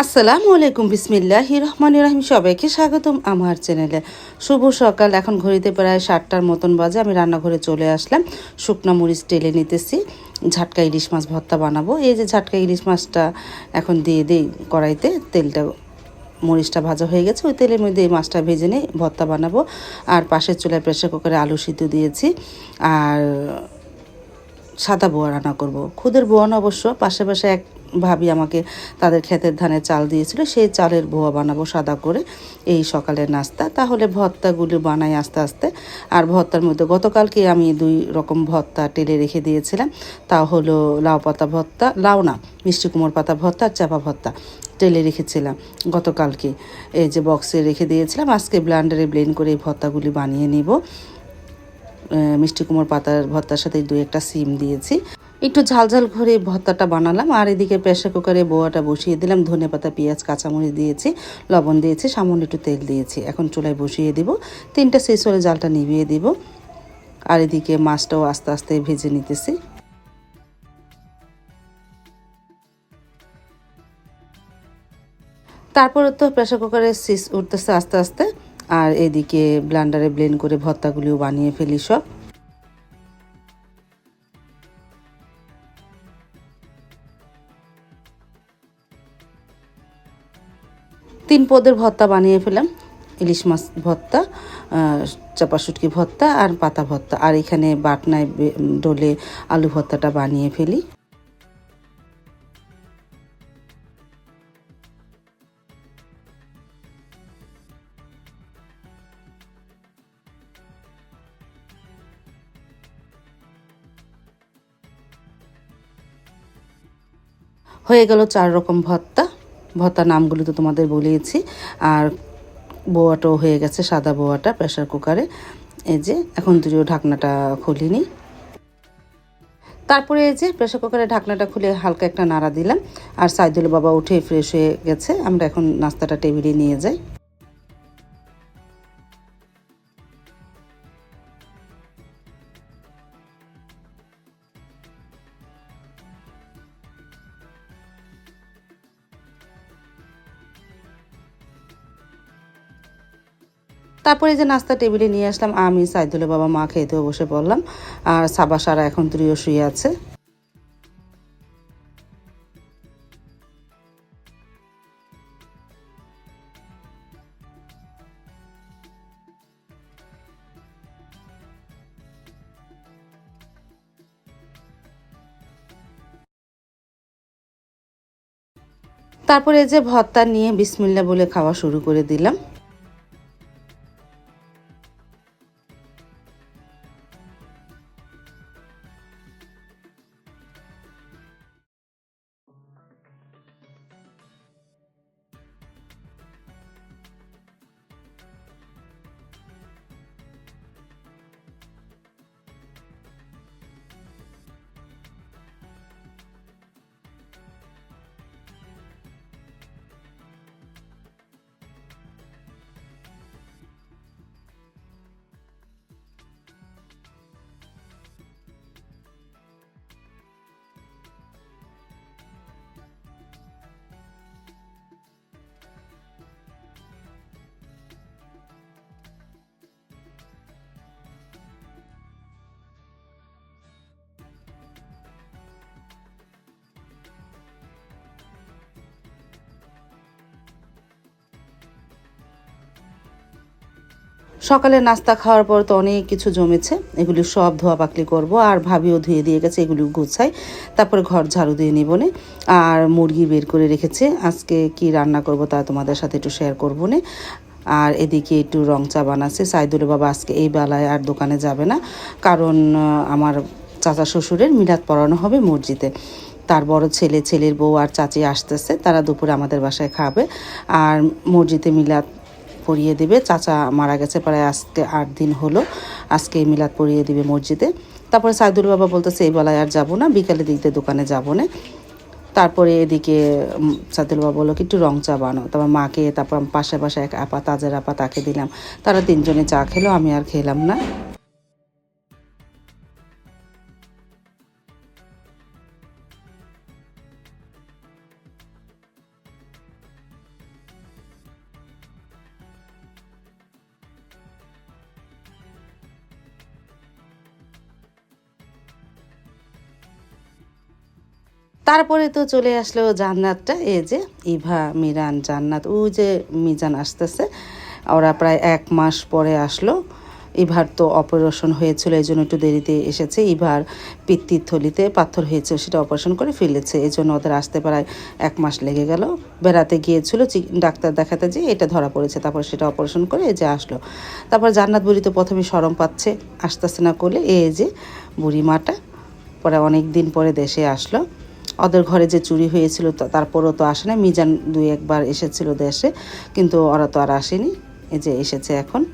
আসসালামু আলাইকুম বিসমিল্লাহ রহমান রহিম। সবাইকে স্বাগতম আমার চ্যানেলে। শুভ সকাল। এখন ঘড়িতে প্রায় সাতটার মতন বাজে। আমি রান্নাঘরে চলে আসলাম। শুকনো মরিচ টেলে নিতেছি। ঝাটকা ইলিশ মাছ ভর্তা বানাবো। এই যে ঝাটকা ইলিশ মাছটা এখন দিয়ে দিই কড়াইতে। তেলটা, মরিচটা ভাজা হয়ে গেছে। ওই তেলের মধ্যে এই মাছটা ভেজে নিয়ে ভর্তা বানাবো। আর পাশের চুলায় প্রেশার কুকারে আলু সিদ্ধ দিয়েছি। আর সাদা বোয়া রান্না করব। খুদের বোয়ান অবশ্য পাশে পাশে এক ভাবি আমাকে তাদের ক্ষেতের ধানের চাল দিয়েছিল, সেই চালের বোয়া বানাবো সাদা করে এই সকালের নাস্তা। তাহলে ভর্তাগুলো বানাই আস্তে আস্তে। আর ভর্তার মধ্যে গতকালকে আমি দুই রকম ভর্তা টেলে রেখে দিয়েছিলাম। তা হলো লাউ পাতা ভর্তা, লাউ না, মিষ্টি কুমড় পাতা ভর্তা আর চাপা ভর্তা টেলে রেখেছিলাম গতকালকে। এই যে বক্সে রেখে দিয়েছিলাম, আজকে ব্লান্ডারে ব্লেন্ড করে এই ভর্তাগুলি বানিয়ে নিব। মিষ্টি কুমোর পাতার ভর্তার সাথে দু একটা সিম দিয়েছি। একটু ঝাল ঝাল করে ভর্তাটা বানালাম, আর এদিকে প্রেশার কুকারে বোয়াটা বসিয়ে দিলাম, ধনে পাতা, পেঁয়াজ, কাঁচামরিচ দিয়েছি, লবণ দিয়েছি, সামান্য একটু তেল দিয়েছি। এখন চুলায় বসিয়ে দিব, তিনটা শেষ হলে জালটা নিভিয়ে দিব, আর এদিকে মাছটাও আস্তে আস্তে ভেজে নিতেছি। তারপরে তো প্রেশার কুকারে সিস উঠতেছে আস্তে আস্তে, আর এদিকে ব্লান্ডারে ব্লেন্ড করে ভর্তাগুলিও বানিয়ে ফেলি সব। তিন পদের ভর্তা বানিয়ে ফেলাম। ইলিশ মাছ ভর্তা চাপা শুটকি ভর্তা আর পাতা ভর্তা। আর এখানে বাটনায় ডলে আলু ভর্তাটা বানিয়ে ফেলি। হয়ে গেল চার রকম ভর্তা। ভর্তা নামগুলি তো তোমাদের বলিয়েছি আর বোয়াটাও হয়ে গেছে, সাদা বোয়াটা প্রেশার কুকারে। এই যে, এখন তুইও ঢাকনাটা খুলিনি তারপরে এই যে প্রেশার কুকারে ঢাকনাটা খুলে হালকা একটা নাড়া দিলাম। আর সাইদুল বাবা উঠে ফ্রেশ হয়ে গেছে। আমরা এখন নাস্তাটা টেবিলে নিয়ে যাই। তারপরে যে নাস্তা টেবিলে নিয়ে আসলাম, আমি, সাইদুলের বাবা, মা খেয়ে খেতেও বসে পড়লাম। আর সাবা সারা এখন তুরিও শুয়ে আছে। তারপরে যে ভর্তা নিয়ে বিসমিল্লা বলে খাওয়া শুরু করে দিলাম। সকালে নাস্তা খাওয়ার পর তো অনেক কিছু জমেছে, এগুলি সব ধোয়া পাকলি করব, আর ভাবিও ধুয়ে দিয়ে গেছে এগুলি গুছাই, তারপরে ঘর ঝাড়ু দিয়ে নিব নে, আর মুরগি বের করে রেখেছে, আজকে কি রান্না করব তা তোমাদের সাথে একটু শেয়ার করব না, আর এদিকে একটু রং চা বানাচ্ছে সাইদুল বাবা আজকে এই বেলায় আর দোকানে যাবে না, কারণ আমার চাচা শ্বশুরের মিলাদ পড়ানো হবে মসজিদে, তার বড় ছেলে, ছেলের বউ আর চাচি আসতেছে, তারা দুপুরে আমাদের বাসায় খাবে, আর মসজিদে মিলাদ পরিয়ে দেবে। চাচা মারা গেছে প্রায় আজকে আট দিন হলো। আজকে এই মিলাদ পরিয়ে দিবে মসজিদে। তারপরে সাইদুল বাবা বলতেছে, এই বেলায় আর যাব না বিকালে দিক দিয়ে দোকানে যাব না। তারপরে এদিকে সাদুল বাবা বলল কি, একটু রং চা বানো তারপর মাকে, তারপর পাশে পাশে এক আপা, তাজের আপা তাকে দিলাম। তারা তিনজনে চা খেলো, আমি আর খেলাম না। তারপরে তো চলে আসলো জান্নাতটা, এই যে ইভা, মিরান, জান্নাত, ও যে মিজান আসতেছে, ওরা প্রায় এক মাস পরে আসলো। ইভার তো অপারেশন হয়েছিল, এই জন্য একটু দেরিতে এসেছে। ইভার পিত্তির থলিতে পাথর হয়েছে, সেটা অপারেশন করে ফেলেছে, এই জন্য ওদের আসতে প্রায় এক মাস লেগে গেল। বেড়াতে গিয়েছিল ডাক্তার দেখাতে যে এটা ধরা পড়েছে, তারপর সেটা অপারেশন করে এই যে আসলো। তারপর জান্নাত বুড়ি তো প্রথমে সরম পাচ্ছে, আসতেছে না করলে এই যে বুড়ি মাটা, পরে অনেক দিন পরে দেশে আসলো। ওদের ঘরে যে চুরি হয়েছিল তারপরও তো আসে না মিজান দুই একবার এসেছিল দেশে, কিন্তু ওরা তো আর আসেনি। এই যে এসেছে এখন।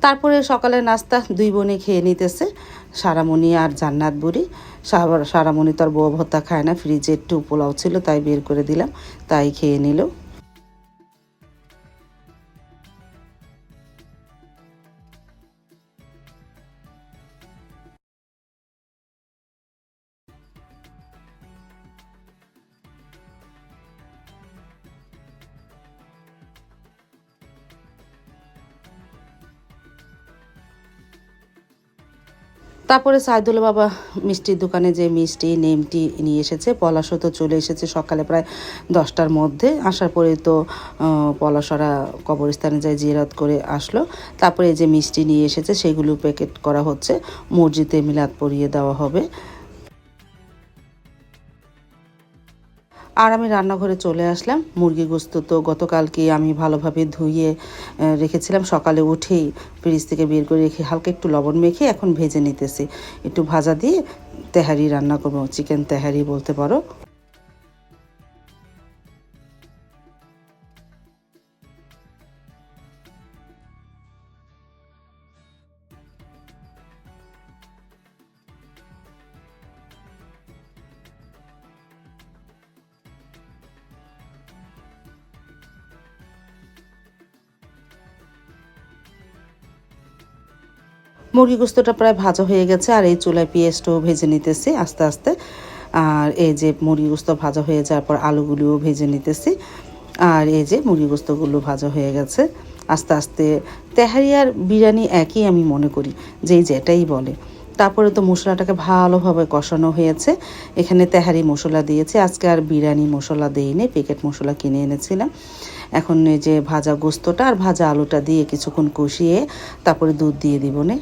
তারপরে সকালে নাস্তা দুই বোনে খেয়ে নিতেছে, সারামণি আর জান্নাত বুড়ি। সারা- সারামণি তো আর বউ ভত্তা খায় না, ফ্রিজে একটু পোলাও ছিল, তাই বের করে দিলাম, তাই খেয়ে নিল। তারপরে সাইদুল বাবা মিষ্টির দোকানে যে মিষ্টি, নেমটি নিয়ে এসেছে, পলাশও তো চলে এসেছে সকালে প্রায় দশটার মধ্যে। আসার পরে তো পলাশরা কবরস্থানে যায় জিরাত করে আসলো। তারপরে যে মিষ্টি নিয়ে এসেছে, সেগুলো প্যাকেট করা হচ্ছে। মসজিদে মিলাদ পরিয়ে দেওয়া হবে। আর আমি রান্নাঘরে চলে আসলাম। মুরগি গোস্ত তো গতকালকে আমি ভালোভাবে ধুয়ে রেখেছিলাম। সকালে উঠেই ফ্রিজ থেকে বের করে রেখে হালকা একটু লবণ মেখে এখন ভেজে নিতেছি। একটু ভাজা দিয়ে তেহারি রান্না করব। চিকেন তেহারি বলতে পারো। মুরগি গোস্তটা প্রায় ভাজা হয়ে গেছে আর এই চুলায় পেঁয়াজটাও ভেজে নিতেছি আস্তে আস্তে। আর এই যে মুরগি গোস্ত ভাজা হয়ে যাওয়ার পর আলুগুলিও ভেজে নিতেছি। আর এই যে মুরগি গোস্তগুলো ভাজা হয়ে গেছে। আস্তে আস্তে তেহারি আর বিরিয়ানি একই আমি মনে করি, যেই যেটাই বলে। তারপরে তো মশলাটাকে ভালোভাবে কষানো হয়েছে। এখানে তেহারি মশলা দিয়েছে। আজকে আর বিরিয়ানি মশলা দেইনি প্যাকেট মশলা কিনে এনেছিলাম। এখন এই যে ভাজা গোস্তটা আর ভাজা আলুটা দিয়ে কিছুক্ষণ কষিয়ে তারপরে দুধ দিয়ে দিব নে।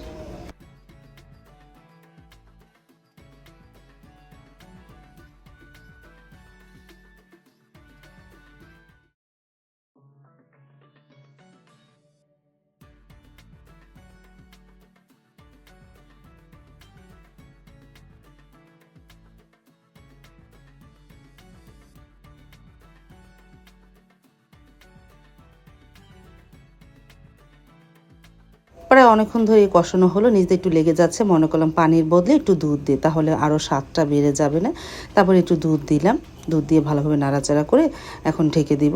প্রায় অনেকক্ষণ ধরে কষানো হলো নিজে একটু লেগে যাচ্ছে, মনে করলাম পানির বদলে একটু দুধ দিই, তাহলে আরও স্বাদটা বেড়ে যাবে না। তারপরে একটু দুধ দিলাম, দুধ দিয়ে ভালোভাবে নাড়াচাড়া করে এখন ঢেকে দিব।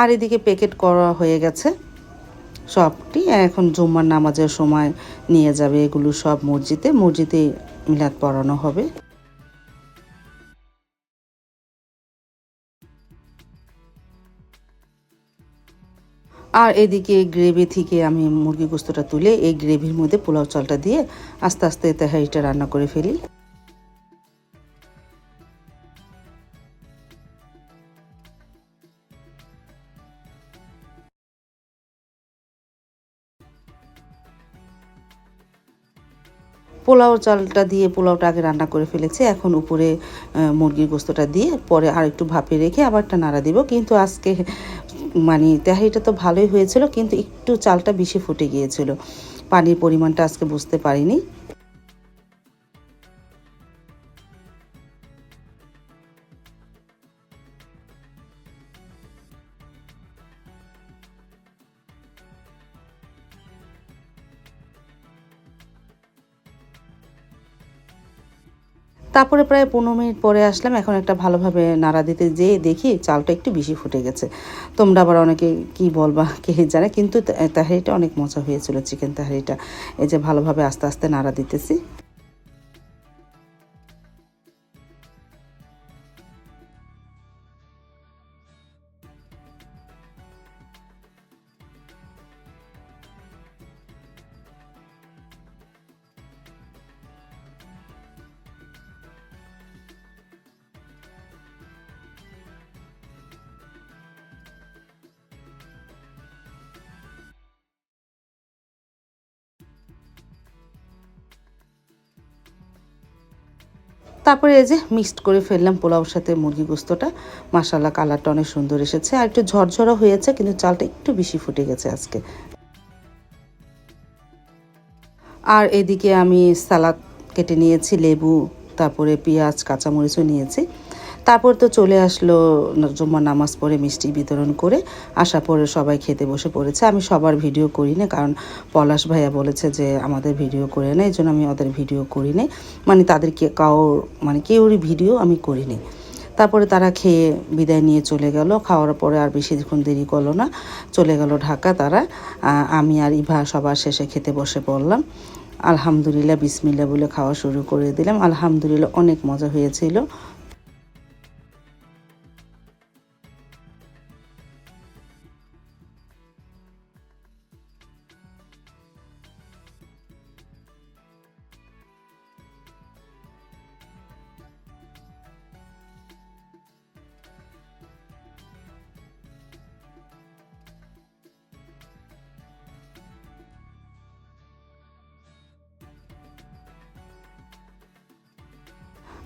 আর এদিকে প্যাকেট করা হয়ে গেছে। সবটি এখন জুম্মার নামাজের সময় নিয়ে যাবে। এগুলো সব মসজিদে মসজিদে মিলাদ পড়ানো হবে। আর এদিকে গ্রেভি থেকে আমি মুরগি গোস্তটা তুলে এই গ্রেভির মধ্যে পোলাও চালটা দিয়ে আস্তে আস্তে তেহারিটা রান্না করে ফেলি। পোলাও চালটা দিয়ে পোলাওটা আগে রান্না করে ফেলেছি। এখন উপরে মুরগির গোস্তটা দিয়ে পরে আর একটু ভাপে রেখে আবার একটা নাড়া দিব। কিন্তু আজকে মানে তেহারিটা তো ভালোই হয়েছিল, কিন্তু একটু চালটা বেশি ফুটে গিয়েছিল। পানির পরিমাণটা আজকে বুঝতে পারিনি। তারপরে প্রায় পনেরো মিনিট পরে আসলাম, এখন একটা ভালোভাবে নাড়া দিতে যেয়ে দেখি চালটা একটু বেশি ফুটে গেছে। তোমরা আবার অনেকে কি বলবা, কে জানে? কিন্তু তাহারিটা অনেক মজা হয়েছিল, চিকেন তাহারিটা। এই যে ভালোভাবে আস্তে আস্তে নাড়া দিতেছি। তারপরে এই যে মিক্সড করে ফেললাম পোলাওর সাথে মুরগি গোস্তটা। মাসাল্লাহ কালারটা অনেক সুন্দর এসেছে। আর একটু ঝরঝরা হয়েছে, কিন্তু চালটা একটু বেশি ফুটে গেছে আজকে। আর এদিকে আমি সালাদ কেটে নিয়েছি, লেবু, তারপরে পেঁয়াজ, কাঁচামরিচও নিয়েছি। তারপর তো চলে আসলো জুম্মার নামাজ পড়ে মিষ্টি বিতরণ করে আসার পরে সবাই খেতে বসে পড়েছে। আমি সবার ভিডিও করি না কারণ পলাশ ভাইয়া বলেছে যে আমাদের ভিডিও করে না এই জন্য আমি ওদের ভিডিও করি না মানে তাদেরকে কাউর মানে কেউরই ভিডিও আমি করি করিনি। তারপরে তারা খেয়ে বিদায় নিয়ে চলে গেল। খাওয়ার পরে আর বেশিক্ষণ দেরি করল না। চলে গেল ঢাকা তারা। আমি আর ইভা সবার শেষে খেতে বসে পড়লাম। আলহামদুলিল্লাহ বিসমিল্লা বলে খাওয়া শুরু করে দিলাম। আলহামদুলিল্লাহ, অনেক মজা হয়েছিল।